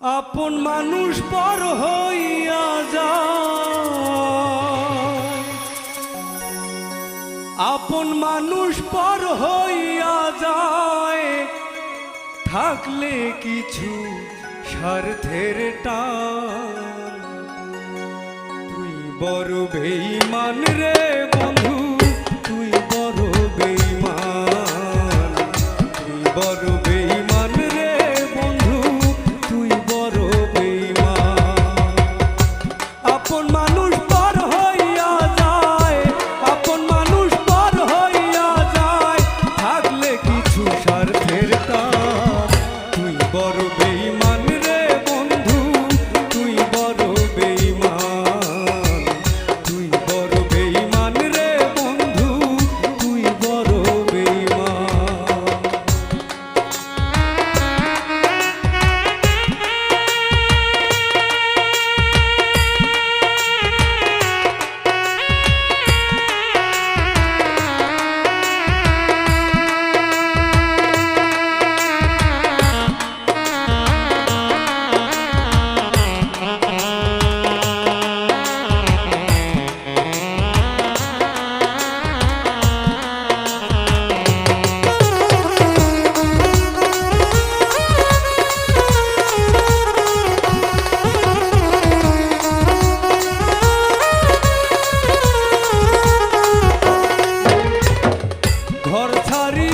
আপন মানুষ পর হইয়া যায়। আপন মানুষ পর হইয়া যায়। থাকলে কিছু স্বার্থের টান। তুই বড় বেইমান রে ঘর ছাড়ি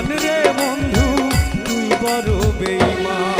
মান রে বন্ধু তুই বড় বেইমান